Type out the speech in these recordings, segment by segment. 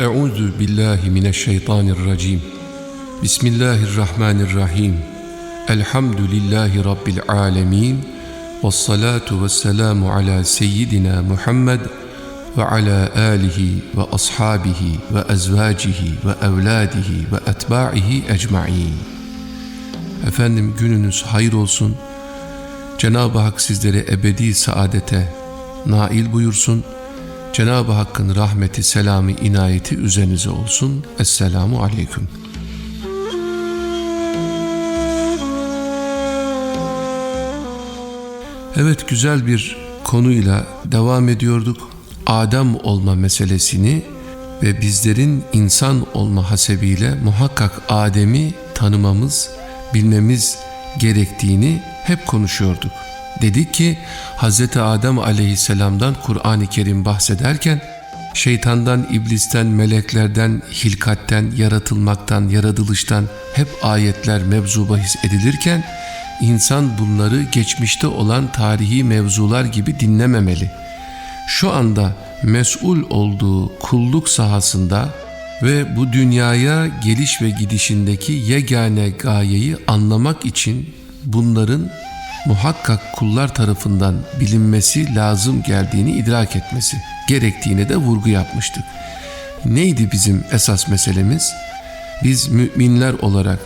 Euzu billahi mineşşeytanirracim. Bismillahirrahmanirrahim. Elhamdülillahi rabbil alamin. Ves salatu vesselamu ala seyyidina Muhammed ve ala alihi ve ashabihi ve ezvacihi ve evladihi ve etba'ihi ecmaîn. Efendim gününüz hayır olsun. Cenab-ı Hak sizleri ebedi saadete nail buyursun. Cenab-ı Hakk'ın rahmeti, selamı, inayeti üzerinize olsun. Esselamu Aleyküm. Evet güzel bir konuyla devam ediyorduk. Adem olma meselesini ve bizlerin insan olma hasebiyle muhakkak Adem'i tanımamız, bilmemiz gerektiğini hep konuşuyorduk. Dedik ki Hz. Adem aleyhisselamdan Kur'an-ı Kerim bahsederken şeytandan, iblisten, meleklerden, hilkatten, yaratılmaktan, yaratılıştan hep ayetler mevzu bahis edilirken insan bunları geçmişte olan tarihi mevzular gibi dinlememeli. Şu anda mesul olduğu kulluk sahasında ve bu dünyaya geliş ve gidişindeki yegane gayeyi anlamak için bunların muhakkak kullar tarafından bilinmesi lazım geldiğini idrak etmesi gerektiğine de vurgu yapmıştık. Neydi bizim esas meselemiz? Biz müminler olarak,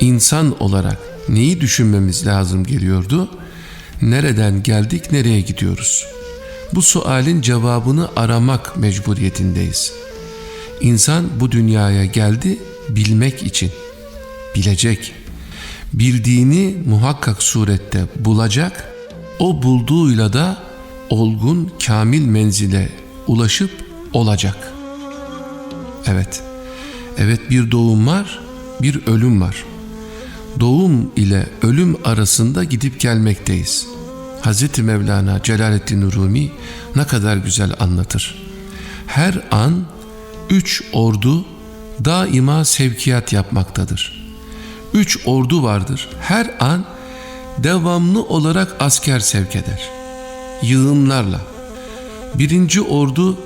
insan olarak neyi düşünmemiz lazım geliyordu? Nereden geldik, nereye gidiyoruz? Bu sualin cevabını aramak mecburiyetindeyiz. İnsan bu dünyaya geldi bilmek için, bilecek, bildiğini muhakkak surette bulacak, o bulduğuyla da olgun kamil menzile ulaşıp olacak. Evet, evet bir doğum var, bir ölüm var. Doğum ile ölüm arasında gidip gelmekteyiz. Hz. Mevlana Celaleddin Rumi ne kadar güzel anlatır. Her an üç ordu daima sevkiyat yapmaktadır. Üç ordu vardır. Her an devamlı olarak asker sevk eder. Yığınlarla. Birinci ordu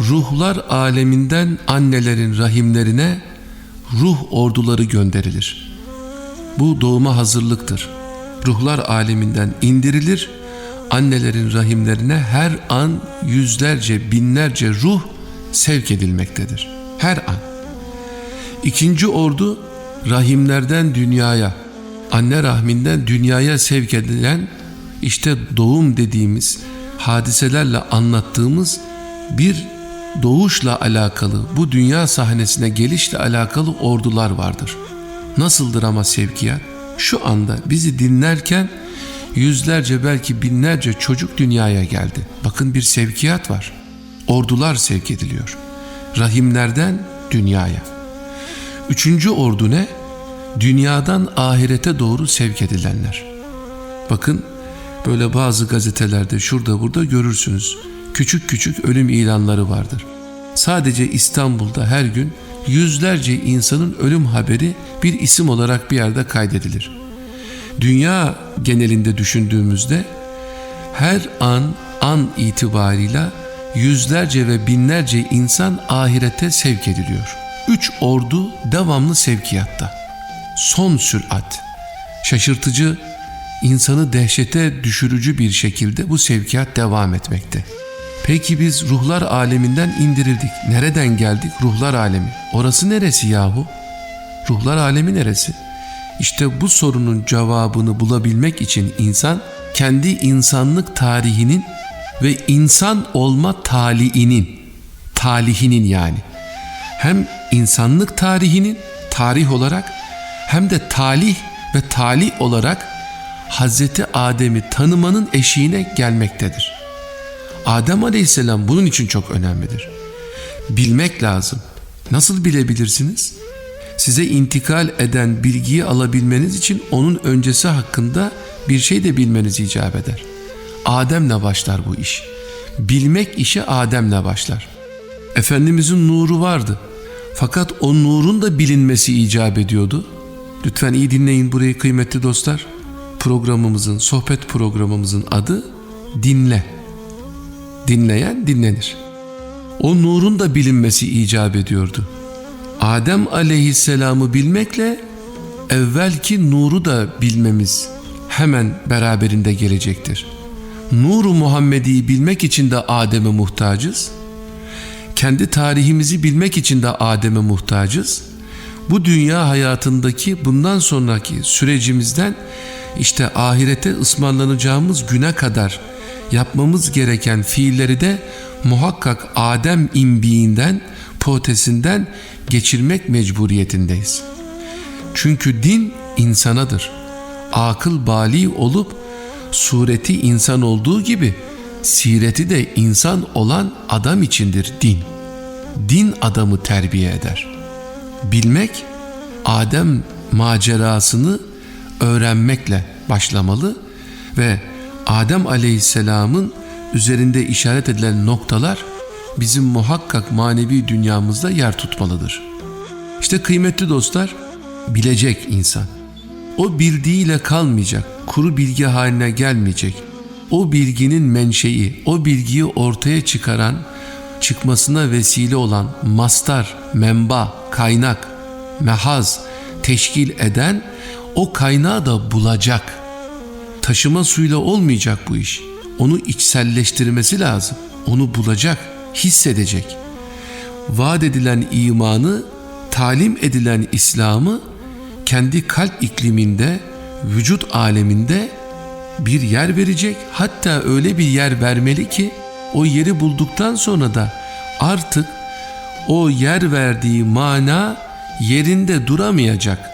ruhlar aleminden annelerin rahimlerine ruh orduları gönderilir. Bu doğuma hazırlıktır. Ruhlar aleminden indirilir, annelerin rahimlerine her an yüzlerce, binlerce ruh sevk edilmektedir. Her an. İkinci ordu rahimlerden dünyaya, anne rahminden dünyaya sevk edilen işte doğum dediğimiz hadiselerle anlattığımız bir doğuşla alakalı, bu dünya sahnesine gelişle alakalı ordular vardır. Nasıldır ama sevkiyat? Şu anda bizi dinlerken yüzlerce belki binlerce çocuk dünyaya geldi. Bakın bir sevkiyat var. Ordular sevk ediliyor. Rahimlerden dünyaya. Üçüncü ordu ne? Dünyadan ahirete doğru sevk edilenler. Bakın böyle bazı gazetelerde şurada burada görürsünüz. Küçük küçük ölüm ilanları vardır. Sadece İstanbul'da her gün yüzlerce insanın ölüm haberi bir isim olarak bir yerde kaydedilir. Dünya genelinde düşündüğümüzde her an an itibarıyla yüzlerce ve binlerce insan ahirete sevk ediliyor. Üç ordu devamlı sevkiyatta. Son sürat. Şaşırtıcı, insanı dehşete düşürücü bir şekilde bu sevkiyat devam etmekte. Peki biz ruhlar aleminden indirildik. Nereden geldik? Ruhlar alemi. Orası neresi yahu? Ruhlar alemi neresi? İşte bu sorunun cevabını bulabilmek için insan kendi insanlık tarihinin ve insan olma taliinin, talihinin yani hem insanlık tarihinin tarih olarak hem de talih ve talih olarak Hazreti Adem'i tanımanın eşiğine gelmektedir. Adem Aleyhisselam bunun için çok önemlidir. Bilmek lazım. Nasıl bilebilirsiniz? Size intikal eden bilgiyi alabilmeniz için onun öncesi hakkında bir şey de bilmeniz icap eder. Adem'le başlar bu iş. Bilmek işi Adem'le başlar. Efendimizin nuru vardı. Fakat o nurun da bilinmesi icap ediyordu. Lütfen iyi dinleyin burayı kıymetli dostlar. Programımızın, sohbet programımızın adı Dinle. Dinleyen dinlenir. O nurun da bilinmesi icap ediyordu. Adem aleyhisselamı bilmekle evvelki nuru da bilmemiz hemen beraberinde gelecektir. Nuru Muhammedi'yi bilmek için de Adem'e muhtacız. Kendi tarihimizi bilmek için de Adem'e muhtacız. Bu dünya hayatındaki bundan sonraki sürecimizden işte ahirete ısmarlanacağımız güne kadar yapmamız gereken fiilleri de muhakkak Adem imbiğinden, potesinden geçirmek mecburiyetindeyiz. Çünkü din insanadır. Akıl bali olup sureti insan olduğu gibi sireti de insan olan adam içindir din. Din adamı terbiye eder. Bilmek Adem macerasını öğrenmekle başlamalı ve Adem Aleyhisselam'ın üzerinde işaret edilen noktalar bizim muhakkak manevi dünyamızda yer tutmalıdır. İşte kıymetli dostlar, bilecek insan. O bildiğiyle kalmayacak, kuru bilgi haline gelmeyecek. O bilginin menşei, o bilgiyi ortaya çıkaran, çıkmasına vesile olan mastar, menba, kaynak, mehaz, teşkil eden o kaynağı da bulacak. Taşıma suyla olmayacak bu iş. Onu içselleştirmesi lazım. Onu bulacak, hissedecek. Vaat edilen imanı, talim edilen İslam'ı kendi kalp ikliminde, vücut aleminde bir yer verecek. Hatta öyle bir yer vermeli ki o yeri bulduktan sonra da artık o yer verdiği mana yerinde duramayacak.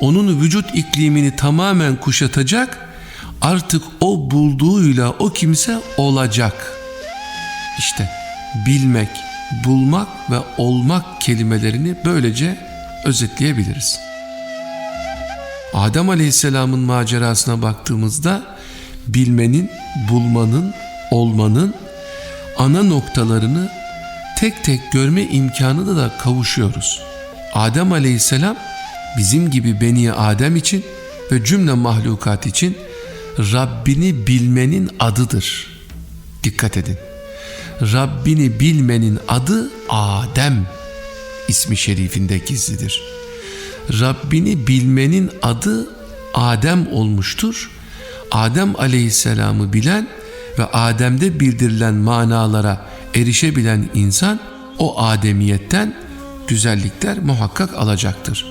Onun vücut iklimini tamamen kuşatacak. Artık o bulduğuyla o kimse olacak. İşte bilmek, bulmak ve olmak kelimelerini böylece özetleyebiliriz. Adem Aleyhisselam'ın macerasına baktığımızda bilmenin, bulmanın, olmanın ana noktalarını tek tek görme imkanı da kavuşuyoruz. Adem Aleyhisselam bizim gibi Beni Adem için ve cümle mahlukat için Rabbini bilmenin adıdır. Dikkat edin. Rabbini bilmenin adı Adem ismi şerifinde gizlidir. Rabbini bilmenin adı Adem olmuştur. Adem aleyhisselamı bilen ve Adem'de bildirilen manalara erişebilen insan o ademiyetten güzellikler muhakkak alacaktır.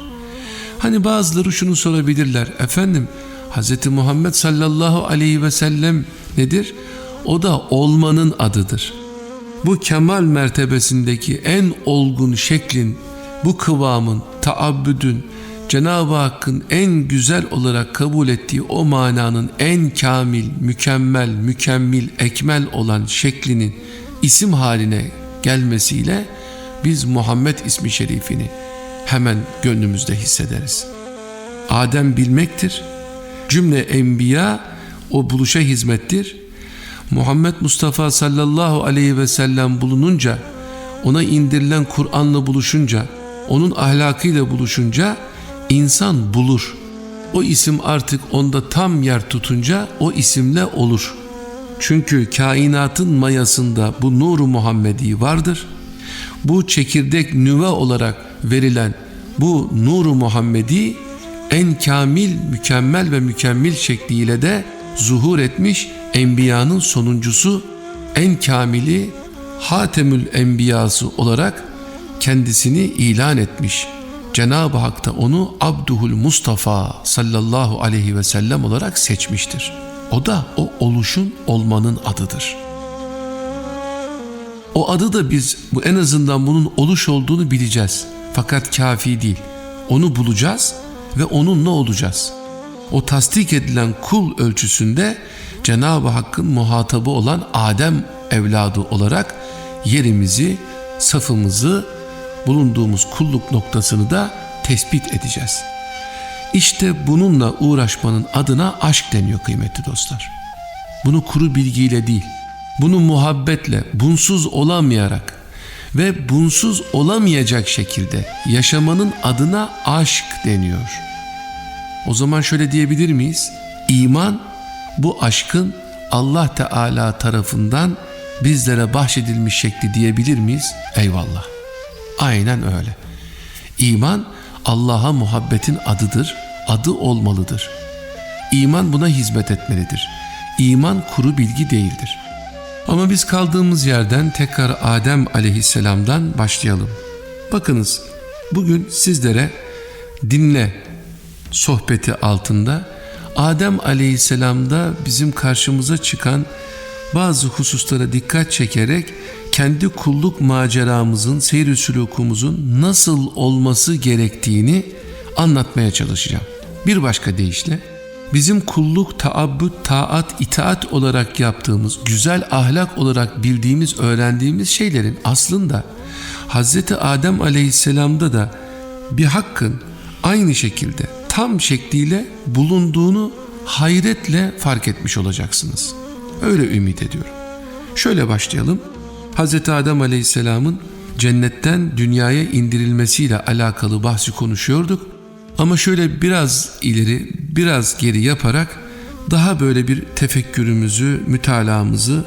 Hani bazıları şunu sorabilirler. Efendim Hz. Muhammed sallallahu aleyhi ve sellem nedir? O da olmanın adıdır. Bu kemal mertebesindeki en olgun şeklin, bu kıvamın, taabbüdün, Cenab-ı Hakk'ın en güzel olarak kabul ettiği o mananın en kamil, mükemmel, mükemmel, ekmel olan şeklinin isim haline gelmesiyle biz Muhammed ismi şerifini hemen gönlümüzde hissederiz. Adem bilmektir. Cümle enbiya o buluşa hizmettir. Muhammed Mustafa sallallahu aleyhi ve sellem bulununca, ona indirilen Kur'an'la buluşunca, onun ahlakıyla buluşunca insan bulur. O isim artık onda tam yer tutunca o isimle olur. Çünkü kainatın mayasında bu nuru Muhammedi vardır. Bu çekirdek nüve olarak verilen bu nuru Muhammedi en kamil, mükemmel ve mükemmel şekliyle de zuhur etmiş enbiyanın sonuncusu, en kamili Hatemül Enbiyası olarak kendisini ilan etmiş. Cenab-ı Hak da onu Abduhul Mustafa sallallahu aleyhi ve sellem olarak seçmiştir. O da o oluşun olmanın adıdır. O adı da biz bu en azından bunun oluş olduğunu bileceğiz. Fakat kafi değil. Onu bulacağız ve onunla olacağız. O tasdik edilen kul ölçüsünde Cenab-ı Hakk'ın muhatabı olan Adem evladı olarak yerimizi, safımızı, bulunduğumuz kulluk noktasını da tespit edeceğiz. İşte bununla uğraşmanın adına aşk deniyor kıymetli dostlar. Bunu kuru bilgiyle değil, bunu muhabbetle, bunsuz olamayarak ve bunsuz olamayacak şekilde yaşamanın adına aşk deniyor. O zaman şöyle diyebilir miyiz? İman bu aşkın Allah Teala tarafından bizlere bahşedilmiş şekli diyebilir miyiz? Eyvallah. Aynen öyle. İman Allah'a muhabbetin adıdır, adı olmalıdır. İman buna hizmet etmelidir. İman kuru bilgi değildir. Ama biz kaldığımız yerden tekrar Adem aleyhisselamdan başlayalım. Bakınız bugün sizlere dinle sohbeti altında Adem aleyhisselamda bizim karşımıza çıkan bazı hususlara dikkat çekerek kendi kulluk maceramızın, seyir sülukumuzun nasıl olması gerektiğini anlatmaya çalışacağım. Bir başka deyişle bizim kulluk, taabbüt, taat, itaat olarak yaptığımız, güzel ahlak olarak bildiğimiz, öğrendiğimiz şeylerin aslında Hz. Adem aleyhisselamda da bir hakkın aynı şekilde tam şekliyle bulunduğunu hayretle fark etmiş olacaksınız. Öyle ümit ediyorum. Şöyle başlayalım. Hz. Adem Aleyhisselam'ın cennetten dünyaya indirilmesiyle alakalı bahsi konuşuyorduk. Ama şöyle biraz ileri, biraz geri yaparak daha böyle bir tefekkürümüzü, mütalaamızı,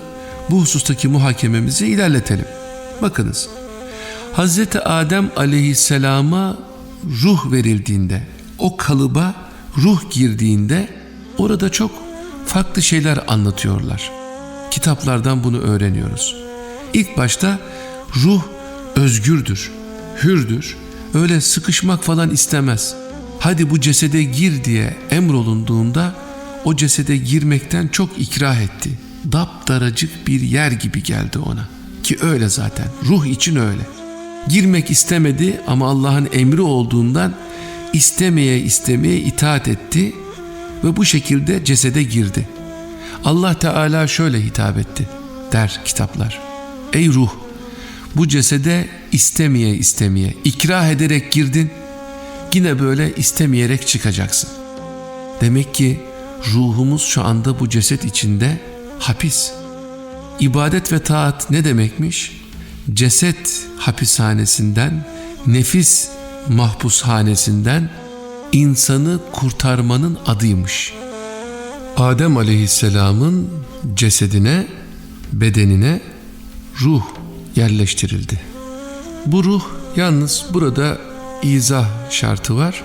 bu husustaki muhakememizi ilerletelim. Bakınız, Hz. Adem Aleyhisselam'a ruh verildiğinde, o kalıba ruh girdiğinde orada çok farklı şeyler anlatıyorlar. Kitaplardan bunu öğreniyoruz. İlk başta ruh özgürdür, hürdür. Öyle sıkışmak falan istemez. Hadi bu cesede gir diye emrolunduğunda o cesede girmekten çok ikrah etti. Daptaracık bir yer gibi geldi ona. Ki öyle zaten. Ruh için öyle. Girmek istemedi ama Allah'ın emri olduğundan istemeye istemeye itaat etti ve bu şekilde cesede girdi. Allah Teala şöyle hitap etti der kitaplar. Ey ruh bu cesede istemeye istemeye ikrah ederek girdin yine böyle istemeyerek çıkacaksın. Demek ki ruhumuz şu anda bu ceset içinde hapis. İbadet ve taat ne demekmiş? Ceset hapishanesinden, nefis mahpushanesinden insanı kurtarmanın adıymış. Adem aleyhisselamın cesedine, bedenine ruh yerleştirildi. Bu ruh yalnız burada izah şartı var.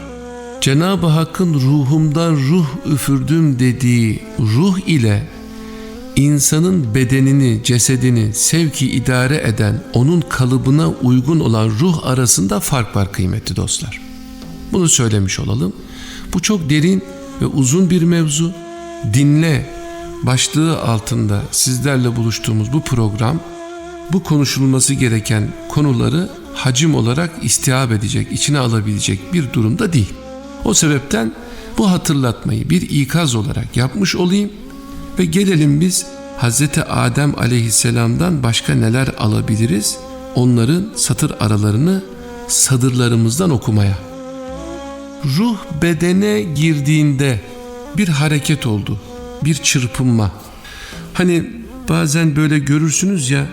Cenab-ı Hakk'ın ruhumdan ruh üfürdüm dediği ruh ile insanın bedenini, cesedini sevki idare eden, onun kalıbına uygun olan ruh arasında fark var kıymetli dostlar. Bunu söylemiş olalım. Bu çok derin ve uzun bir mevzu. Dinle başlığı altında sizlerle buluştuğumuz bu program bu konuşulması gereken konuları hacim olarak istihab edecek, içine alabilecek bir durumda değil. O sebepten bu hatırlatmayı bir ikaz olarak yapmış olayım ve gelelim biz Hz. Adem aleyhisselamdan başka neler alabiliriz? Onların satır aralarını sadırlarımızdan okumaya. Ruh bedene girdiğinde bir hareket oldu, bir çırpınma. Hani bazen böyle görürsünüz ya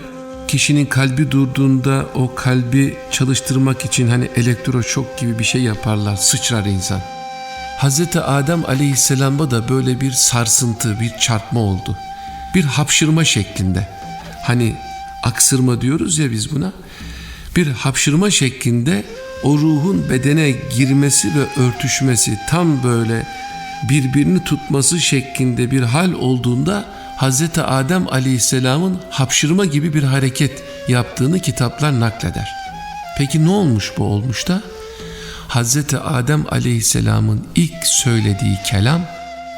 kişinin kalbi durduğunda o kalbi çalıştırmak için hani elektroşok gibi bir şey yaparlar, sıçrar insan. Hz. Adem aleyhisselama da böyle bir sarsıntı, bir çarpma oldu. Bir hapşırma şeklinde. Hani aksırma diyoruz ya biz buna. Bir hapşırma şeklinde o ruhun bedene girmesi ve örtüşmesi tam böyle birbirini tutması şeklinde bir hal olduğunda Hz. Adem aleyhisselamın hapşırma gibi bir hareket yaptığını kitaplar nakleder. Peki ne olmuş bu olmuş da? Hz. Adem aleyhisselamın ilk söylediği kelam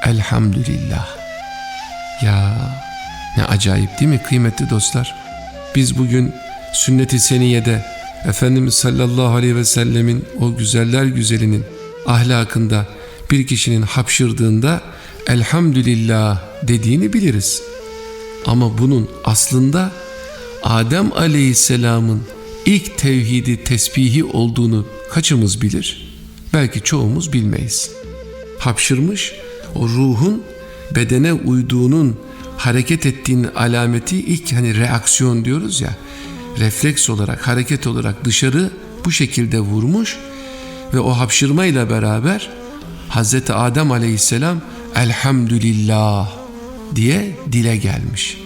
Elhamdülillah. Ya ne acayip değil mi kıymetli dostlar? Biz bugün sünnet-i seniyede Efendimiz sallallahu aleyhi ve sellemin o güzeller güzelinin ahlakında bir kişinin hapşırdığında elhamdülillah dediğini biliriz. Ama bunun aslında Adem aleyhisselamın ilk tevhidi tesbihi olduğunu kaçımız bilir? Belki çoğumuz bilmeyiz. Hapşırmış o ruhun bedene uyduğunun hareket ettiğinin alameti ilk hani reaksiyon diyoruz ya refleks olarak hareket olarak dışarı bu şekilde vurmuş ve o hapşırmayla beraber Hz. Adem aleyhisselam elhamdülillah diye dile gelmiş.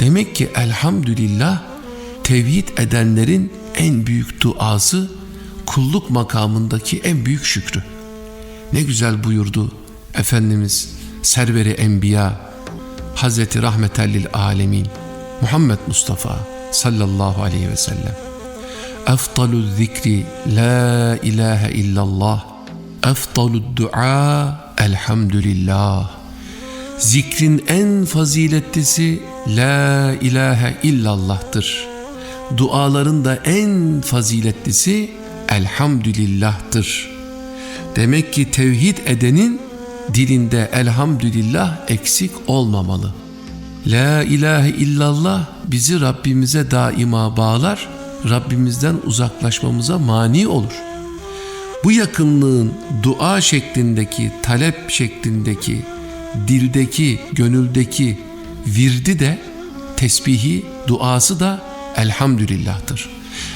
Demek ki elhamdülillah tevhid edenlerin en büyük duası kulluk makamındaki en büyük şükrü. Ne güzel buyurdu Efendimiz Serveri Enbiya Hazreti Rahmetellil Alemin Muhammed Mustafa sallallahu aleyhi ve sellem. Eftalü zikri la ilahe illallah. Eftalü dua elhamdülillah. Zikrin en faziletlisi la ilahe illallah'tır. Duaların da en faziletlisi elhamdülillah'tır. Demek ki tevhid edenin dilinde elhamdülillah eksik olmamalı. La ilahe illallah bizi Rabbimize daima bağlar, Rabbimizden uzaklaşmamıza mani olur. Bu yakınlığın dua şeklindeki, talep şeklindeki, dildeki, gönüldeki virdi de, tesbihi, duası da elhamdülillah'tır.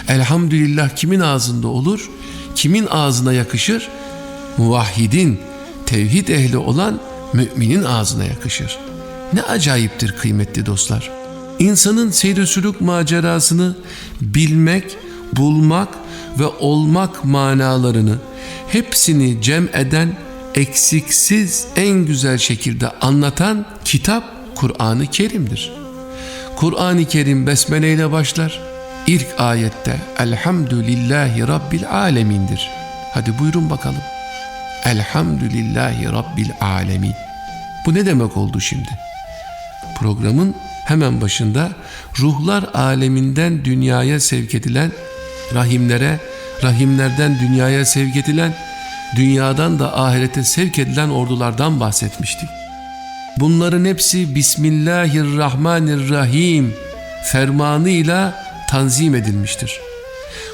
Elhamdülillah kimin ağzında olur? Kimin ağzına yakışır? Muvahhidin, tevhid ehli olan müminin ağzına yakışır. Ne acayiptir kıymetli dostlar. İnsanın seyir sülük macerasını bilmek, bulmak ve olmak manalarını hepsini cem eden, eksiksiz en güzel şekilde anlatan kitap Kur'an-ı Kerim'dir. Kur'an-ı Kerim besmele ile başlar. İlk ayette Elhamdülillahi Rabbil Alemin'dir. Hadi buyurun bakalım. Elhamdülillahi Rabbil Alemin. Bu ne demek oldu şimdi? Programın hemen başında ruhlar aleminden dünyaya sevk edilen rahimlere, rahimlerden dünyaya sevk edilen, dünyadan da ahirete sevk edilen ordulardan bahsetmiştik. Bunların hepsi Bismillahirrahmanirrahim fermanıyla tanzim edilmiştir.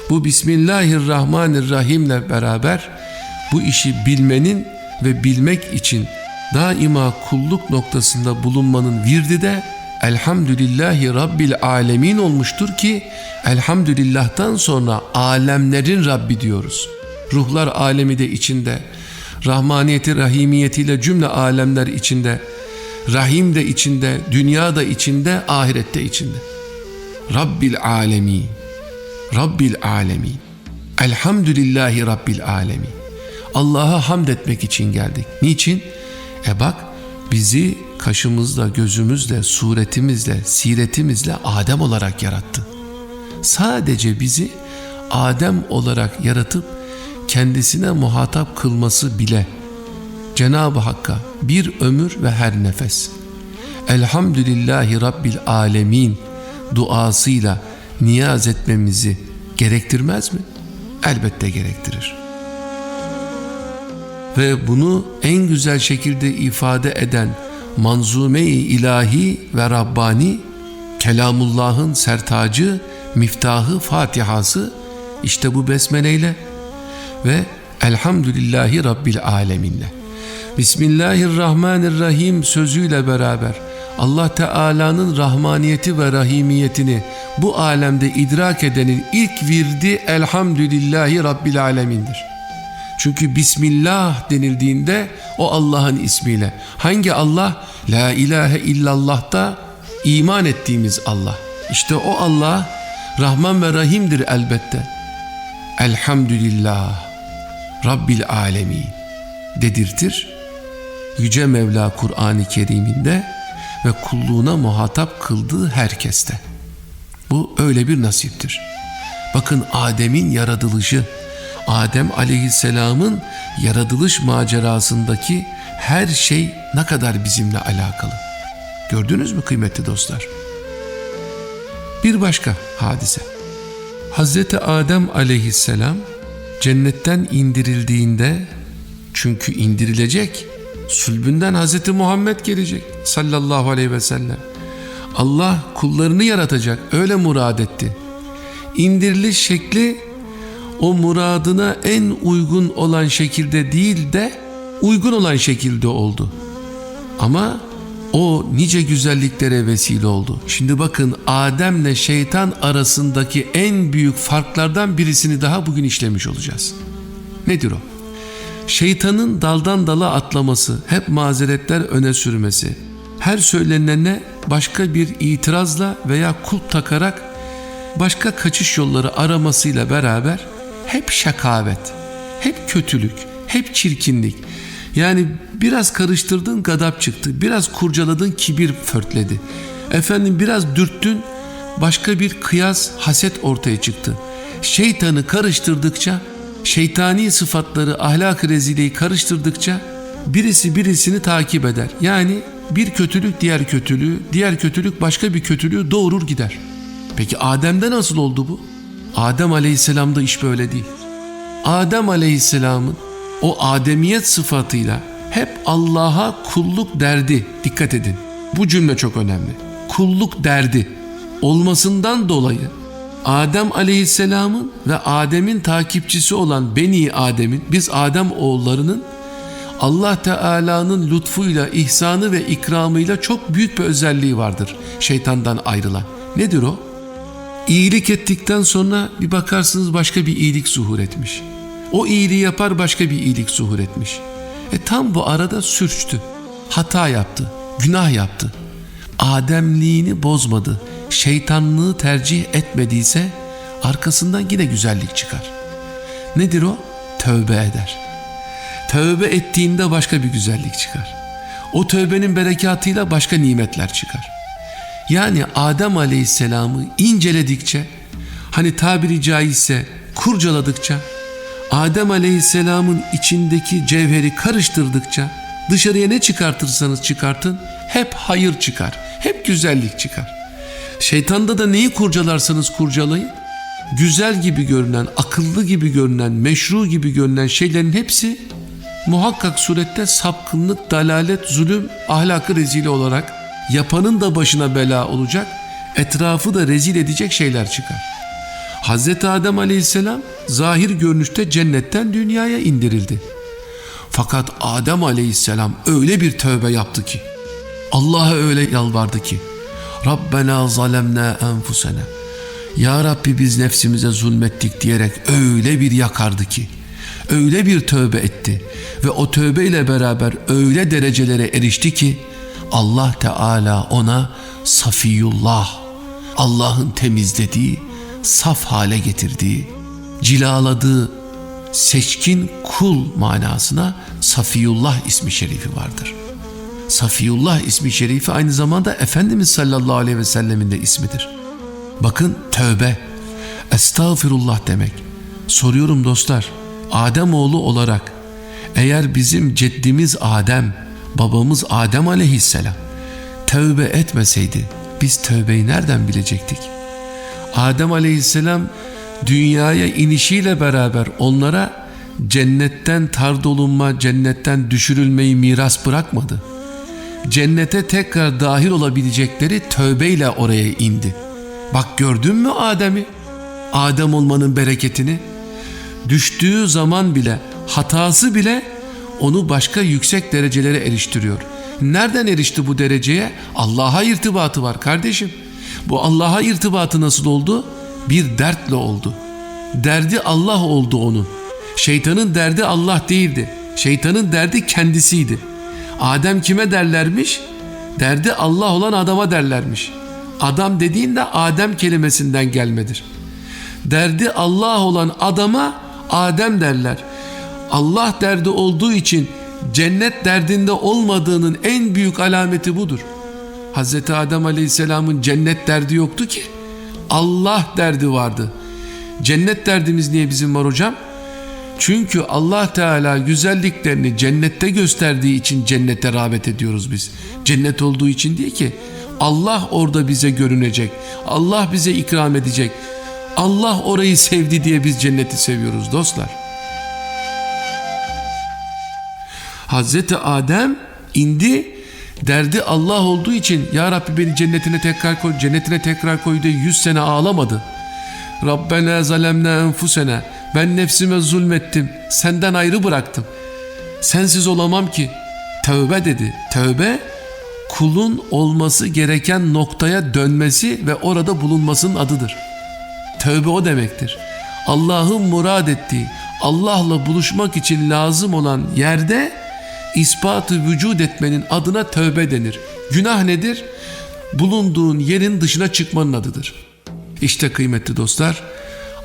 Bu Bismillahirrahmanirrahim ile beraber bu işi bilmenin ve bilmek için daima kulluk noktasında bulunmanın virdi de Elhamdülillahi Rabbil Alemin olmuştur ki Elhamdülillah'tan sonra alemlerin Rabbi diyoruz. Ruhlar alemi de içinde, rahmaniyeti rahimiyetiyle cümle alemler içinde, rahim de içinde, dünya da içinde, ahirette içinde. Rabbil Alemin, Rabbil Alemin, Elhamdülillahi Rabbil Alemin. Allah'a hamd etmek için geldik. Niçin? E bak bizi kaşımızla, gözümüzle, suretimizle, siretimizle Adem olarak yarattı. Sadece bizi Adem olarak yaratıp kendisine muhatap kılması bile Cenab-ı Hakk'a bir ömür ve her nefes Elhamdülillahi Rabbil Alemin duasıyla niyaz etmemizi gerektirmez mi? Elbette gerektirir ve bunu en güzel şekilde ifade eden manzume-i ilahi ve Rabbani, Kelamullah'ın sertacı, miftahı, fatihası işte bu besmeleyle ve Elhamdülillahi Rabbil Aleminle. Bismillahirrahmanirrahim sözüyle beraber Allah Teala'nın rahmaniyeti ve rahimiyetini bu alemde idrak edenin ilk virdi Elhamdülillahi Rabbil Alemin'dir. Çünkü Bismillah denildiğinde o Allah'ın ismiyle. Hangi Allah? La ilahe illallah'ta iman ettiğimiz Allah. İşte o Allah Rahman ve Rahim'dir elbette. Elhamdülillah Rabbil Alemin dedirtir. Yüce Mevla Kur'an-ı Kerim'inde ve kulluğuna muhatap kıldığı herkeste. Bu öyle bir nasiptir. Bakın Adem'in yaratılışı, Adem aleyhisselamın yaratılış macerasındaki her şey ne kadar bizimle alakalı. Gördünüz mü kıymetli dostlar? Bir başka hadise. Hazreti Adem aleyhisselam cennetten indirildiğinde çünkü indirilecek sülbünden Hazreti Muhammed gelecek sallallahu aleyhi ve sellem. Allah kullarını yaratacak öyle murad etti. İndiriliş şekli o muradına en uygun olan şekilde değil de uygun olan şekilde oldu. Ama o nice güzelliklere vesile oldu. Şimdi bakın Adem'le şeytan arasındaki en büyük farklardan birisini daha bugün işlemiş olacağız. Nedir o? Şeytanın daldan dala atlaması, hep mazeretler öne sürmesi, her söylenene başka bir itirazla veya kulp takarak başka kaçış yolları aramasıyla beraber hep şakavet, hep kötülük, hep çirkinlik. Yani biraz karıştırdın gadap çıktı, biraz kurcaladın kibir förtledi. Efendim biraz dürttün başka bir kıyas, haset ortaya çıktı. Şeytanı karıştırdıkça, şeytani sıfatları, ahlak rezileyi karıştırdıkça birisi birisini takip eder. Yani bir kötülük diğer kötülüğü, diğer kötülük başka bir kötülüğü doğurur gider. Peki Adem'de nasıl oldu bu? Adem Aleyhisselam'da iş böyle değil. Adem Aleyhisselam'ın o ademiyet sıfatıyla hep Allah'a kulluk derdi. Dikkat edin. Bu cümle çok önemli. Kulluk derdi olmasından dolayı Adem Aleyhisselam'ın ve Adem'in takipçisi olan Beni Adem'in biz Adem oğullarının Allah Teala'nın lütfuyla, ihsanı ve ikramıyla çok büyük bir özelliği vardır şeytandan ayrılan. Nedir o? İyilik ettikten sonra bir bakarsınız başka bir iyilik zuhur etmiş. O iyiliği yapar başka bir iyilik zuhur etmiş. E tam bu arada sürçtü. Hata yaptı. Günah yaptı. Ademliğini bozmadı. Şeytanlığı tercih etmediyse arkasından yine güzellik çıkar. Nedir o? Tövbe eder. Tövbe ettiğinde başka bir güzellik çıkar. O tövbenin berekatıyla başka nimetler çıkar. Yani Adem Aleyhisselam'ı inceledikçe, hani tabiri caizse kurcaladıkça, Adem Aleyhisselam'ın içindeki cevheri karıştırdıkça, dışarıya ne çıkartırsanız çıkartın, hep hayır çıkar, hep güzellik çıkar. Şeytanda da neyi kurcalarsanız kurcalayın, güzel gibi görünen, akıllı gibi görünen, meşru gibi görünen şeylerin hepsi muhakkak surette sapkınlık, dalalet, zulüm, ahlakı rezili olarak yapanın da başına bela olacak, etrafı da rezil edecek şeyler çıkar. Hz. Adem aleyhisselam zahir görünüşte cennetten dünyaya indirildi. Fakat Adem aleyhisselam öyle bir tövbe yaptı ki, Allah'a öyle yalvardı ki, Rabbena zalemna enfusena, Ya Rabbi biz nefsimize zulmettik diyerek öyle bir yakardı ki, öyle bir tövbe etti ve o tövbe ile beraber öyle derecelere erişti ki, Allah Teala ona Safiyullah, Allah'ın temizlediği, saf hale getirdiği, cilaladığı seçkin kul manasına Safiyullah ismi şerifi vardır. Safiyullah ismi şerifi aynı zamanda Efendimiz sallallahu aleyhi ve sellemin de ismidir. Bakın tövbe, estağfirullah demek. Soruyorum dostlar, Adem oğlu olarak eğer bizim ceddimiz Adem, babamız Adem aleyhisselam tövbe etmeseydi biz tövbeyi nereden bilecektik? Adem aleyhisselam dünyaya inişiyle beraber onlara cennetten tardolunma, cennetten düşürülmeyi miras bırakmadı. Cennete tekrar dahil olabilecekleri tövbeyle oraya indi. Bak gördün mü Adem'i? Adem olmanın bereketini. Düştüğü zaman bile, hatası bile onu başka yüksek derecelere eriştiriyor. Nereden erişti bu dereceye? Allah'a irtibatı var kardeşim. Bu Allah'a irtibatı nasıl oldu? Bir dertle oldu. Derdi Allah oldu onun. Şeytanın derdi Allah değildi. Şeytanın derdi kendisiydi. Adem kime derlermiş? Derdi Allah olan adama derlermiş. Adam dediğin de Adem kelimesinden gelmedir. Derdi Allah olan adama Adem derler. Allah derdi olduğu için cennet derdinde olmadığının en büyük alameti budur. Hz. Adem Aleyhisselam'ın cennet derdi yoktu ki. Allah derdi vardı. Cennet derdimiz niye bizim var hocam? Çünkü Allah Teala güzelliklerini cennette gösterdiği için cennete rağbet ediyoruz biz. Cennet olduğu için değil ki. Allah orada bize görünecek. Allah bize ikram edecek. Allah orayı sevdi diye biz cenneti seviyoruz dostlar. Hazreti Adem indi derdi Allah olduğu için Ya Rabbi beni cennetine tekrar koy, cennetine tekrar koy diye yüz sene ağlamadı. Rabbena zalemna enfusena ben nefsime zulmettim senden ayrı bıraktım. Sensiz olamam ki. Tövbe dedi. Tövbe kulun olması gereken noktaya dönmesi ve orada bulunmasının adıdır. Tövbe o demektir. Allah'ın murad ettiği, Allah'la buluşmak için lazım olan yerde ispatı vücud etmenin adına tövbe denir. Günah nedir? Bulunduğun yerin dışına çıkmanın adıdır. İşte kıymetli dostlar,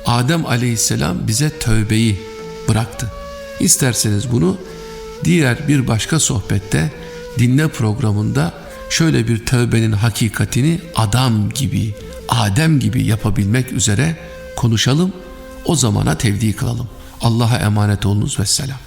Adem aleyhisselam bize tövbeyi bıraktı. İsterseniz bunu diğer bir başka sohbette dinle programında şöyle bir tövbenin hakikatini adam gibi, Adem gibi yapabilmek üzere konuşalım. O zamana tevdi kılalım. Allah'a emanet olunuz ve selam.